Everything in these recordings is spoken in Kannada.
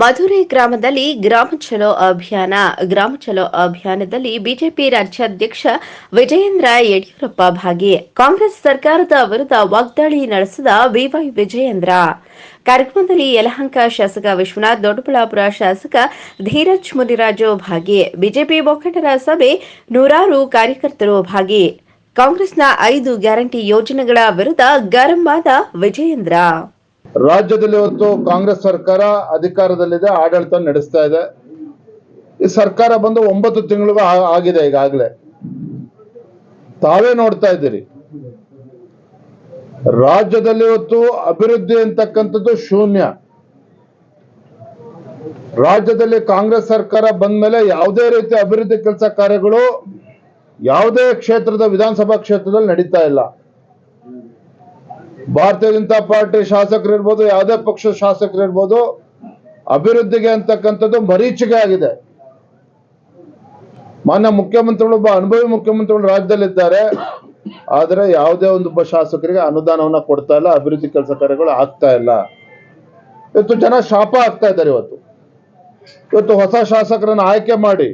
ಮಧುರೆ ಗ್ರಾಮದಲ್ಲಿ ಗ್ರಾಮ ಚಲೋ ಅಭಿಯಾನ. ಗ್ರಾಮ ಚಲೋ ಅಭಿಯಾನದಲ್ಲಿ ಬಿಜೆಪಿ ರಾಜ್ಯಾಧ್ಯಕ್ಷ ವಿಜಯೇಂದ್ರ ಯಡಿಯೂರಪ್ಪ ಭಾಗಿ. ಕಾಂಗ್ರೆಸ್ ಸರ್ಕಾರದ ವಿರುದ್ಧ ವಾಗ್ದಾಳಿ ನಡೆಸಿದ ಬಿವೈ ವಿಜಯೇಂದ್ರ. ಕಾರ್ಯಕ್ರಮದಲ್ಲಿ ಯಲಹಂಕ ಶಾಸಕ ವಿಶ್ವನಾಥ್, ದೊಡ್ಡಬಳ್ಳಾಪುರ ಶಾಸಕ ಧೀರಜ್ ಮುನಿರಾಜು ಭಾಗಿ. ಬಿಜೆಪಿ ಮುಖಂಡರ ಸಭೆ ನೂರಾರು ಕಾರ್ಯಕರ್ತರು ಭಾಗಿ. ಕಾಂಗ್ರೆಸ್ನ ಐದು ಗ್ಯಾರಂಟಿ ಯೋಜನೆಗಳ ವಿರುದ್ಧ ಗರಂ ಆದ ವಿಜಯೇಂದ್ರ. ರಾಜ್ಯದಲ್ಲಿ ಇವತ್ತು ಕಾಂಗ್ರೆಸ್ ಸರ್ಕಾರ ಅಧಿಕಾರದಲ್ಲಿದೆ, ಆಡಳಿತ ನಡೆಸ್ತಾ ಇದೆ. ಈ ಸರ್ಕಾರ ಬಂದು ಒಂಬತ್ತು ತಿಂಗಳು ಆಗಿದೆ ಈಗಾಗಲೇ. ತಾವೇ ನೋಡ್ತಾ ಇದ್ದೀರಿ. ರಾಜ್ಯದಲ್ಲಿ ಇವತ್ತು ಅಭಿವೃದ್ಧಿ ಅಂತಕ್ಕಂಥದ್ದು ಶೂನ್ಯ. ರಾಜ್ಯದಲ್ಲಿ ಕಾಂಗ್ರೆಸ್ ಸರ್ಕಾರ ಬಂದ ಮೇಲೆ ಯಾವುದೇ ರೀತಿ ಅಭಿವೃದ್ಧಿ ಕೆಲಸ ಕಾರ್ಯಗಳು ಯಾವುದೇ ಕ್ಷೇತ್ರದ ವಿಧಾನಸಭಾ ಕ್ಷೇತ್ರದಲ್ಲಿ ನಡೀತಾ ಇಲ್ಲ. ಭಾರತೀಯ ಜನತಾ ಪಾರ್ಟಿ ಶಾಸಕರು ಇರ್ಬೋದು ಯಾವುದೇ ಪಕ್ಷದ ಶಾಸಕರು ಇರ್ಬೋದು ಅಭಿವೃದ್ಧಿಗೆ ಅಂತಕ್ಕಂಥದ್ದು ಮರೀಚಿಕೆ ಆಗಿದೆ. ಮಾನ್ಯ ಮುಖ್ಯಮಂತ್ರಿಗಳು ಒಬ್ಬ ಅನುಭವಿ ಮುಖ್ಯಮಂತ್ರಿಗಳು ರಾಜ್ಯದಲ್ಲಿದ್ದಾರೆ. ಆದರೆ ಯಾವುದೇ ಒಂದು ಒಬ್ಬ ಶಾಸಕರಿಗೆ ಅನುದಾನವನ್ನ ಕೊಡ್ತಾ ಇಲ್ಲ, ಅಭಿವೃದ್ಧಿ ಕೆಲಸ ಕಾರ್ಯಗಳು ಆಗ್ತಾ ಇಲ್ಲ. ಇವತ್ತು ಜನ ಶಾಪ ಆಗ್ತಾ ಇದ್ದಾರೆ ಇವತ್ತು. ಇವತ್ತು ಹೊಸ ಶಾಸಕರನ್ನ ಆಯ್ಕೆ ಮಾಡಿ,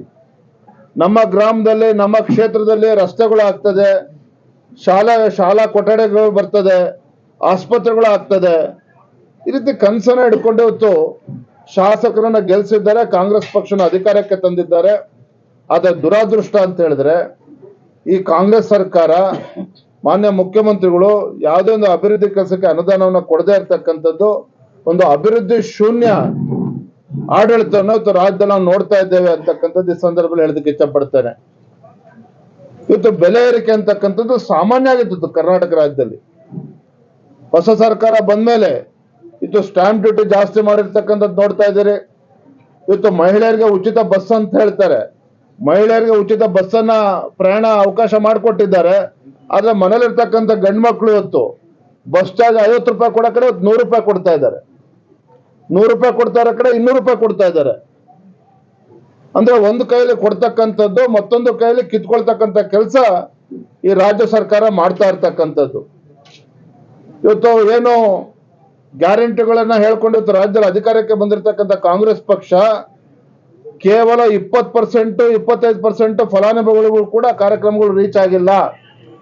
ನಮ್ಮ ಗ್ರಾಮದಲ್ಲಿ, ನಮ್ಮ ಕ್ಷೇತ್ರದಲ್ಲಿ ರಸ್ತೆಗಳು ಆಗ್ತದೆ, ಶಾಲಾ ಶಾಲಾ ಕೊಠಡಿಗಳು ಬರ್ತದೆ. ಆಸ್ಪತ್ರೆಗಳು ಆಗ್ತದೆ ಈ ರೀತಿ ಕನಸನ್ನ ಹಿಡ್ಕೊಂಡೆ ಹೊತ್ತು ಶಾಸಕರನ್ನ ಗೆಲ್ಸಿದ್ದಾರೆ, ಕಾಂಗ್ರೆಸ್ ಪಕ್ಷನ ಅಧಿಕಾರಕ್ಕೆ ತಂದಿದ್ದಾರೆ. ಆದರೆ ದುರಾದೃಷ್ಟ ಅಂತ ಹೇಳಿದ್ರೆ ಈ ಕಾಂಗ್ರೆಸ್ ಸರ್ಕಾರ ಮಾನ್ಯ ಮುಖ್ಯಮಂತ್ರಿಗಳು ಯಾವುದೇ ಒಂದು ಅಭಿವೃದ್ಧಿ ಕೆಲಸಕ್ಕೆ ಅನುದಾನವನ್ನು ಕೊಡದೇ ಇರ್ತಕ್ಕಂಥದ್ದು ಒಂದು ಅಭಿವೃದ್ಧಿ ಶೂನ್ಯ ಆಡಳಿತವನ್ನು ಇವತ್ತು ರಾಜ್ಯದಲ್ಲಿ ನಾವು ನೋಡ್ತಾ ಇದ್ದೇವೆ ಅಂತಕ್ಕಂಥದ್ದು ಈ ಸಂದರ್ಭದಲ್ಲಿ ಹೇಳೋದಕ್ಕೆ ಇಷ್ಟಪಡ್ತೇನೆ. ಇವತ್ತು ಬೆಲೆ ಏರಿಕೆ ಅಂತಕ್ಕಂಥದ್ದು ಸಾಮಾನ್ಯ ಆಗಿತ್ತು ಕರ್ನಾಟಕ ರಾಜ್ಯದಲ್ಲಿ. ಹೊಸ ಸರ್ಕಾರ ಬಂದ ಮೇಲೆ ಇತ್ತು ಸ್ಟಾಂಪ್ ಡ್ಯೂಟಿ ಜಾಸ್ತಿ ಮಾಡಿರ್ತಕ್ಕಂಥದ್ದು ನೋಡ್ತಾ ಇದ್ದೀರಿ. ಇವತ್ತು ಮಹಿಳೆಯರಿಗೆ ಉಚಿತ ಬಸ್ ಅಂತ ಹೇಳ್ತಾರೆ. ಮಹಿಳೆಯರಿಗೆ ಉಚಿತ ಬಸ್ಸನ್ನ ಪ್ರಯಾಣ ಅವಕಾಶ ಮಾಡಿಕೊಟ್ಟಿದ್ದಾರೆ. ಆದ್ರೆ ಮನೇಲಿರ್ತಕ್ಕಂಥ ಗಂಡು ಮಕ್ಕಳು ಇವತ್ತು ಬಸ್ ಚಾರ್ಜ್ ಐವತ್ತು ರೂಪಾಯಿ ಕೊಡೋ ಕಡೆ ಇವತ್ತು ನೂರು ರೂಪಾಯಿ ಕೊಡ್ತಾ ಇದ್ದಾರೆ. ನೂರು ರೂಪಾಯಿ ಕೊಡ್ತಾ ಇರೋ ಕಡೆ ಇನ್ನೂರು ರೂಪಾಯಿ ಕೊಡ್ತಾ ಇದ್ದಾರೆ. ಅಂದ್ರೆ ಒಂದು ಕೈಯಲ್ಲಿ ಕೊಡ್ತಕ್ಕಂಥದ್ದು ಮತ್ತೊಂದು ಕೈಯಲ್ಲಿ ಕಿತ್ಕೊಳ್ತಕ್ಕಂಥ ಕೆಲಸ ಈ ರಾಜ್ಯ ಸರ್ಕಾರ ಮಾಡ್ತಾ ಇರ್ತಕ್ಕಂಥದ್ದು. ಇವತ್ತು ಏನು ಗ್ಯಾರಂಟಿಗಳನ್ನ ಹೇಳ್ಕೊಂಡಿತ್ತು ರಾಜ್ಯದ ಅಧಿಕಾರಕ್ಕೆ ಬಂದಿರತಕ್ಕಂಥ ಕಾಂಗ್ರೆಸ್ ಪಕ್ಷ ಕೇವಲ ಇಪ್ಪತ್ತು ಪರ್ಸೆಂಟು, ಇಪ್ಪತ್ತೈದು ಪರ್ಸೆಂಟ್ ಫಲಾನುಭವಿಗಳಿಗೂ ಕೂಡ ಕಾರ್ಯಕ್ರಮಗಳು ರೀಚ್ ಆಗಿಲ್ಲ.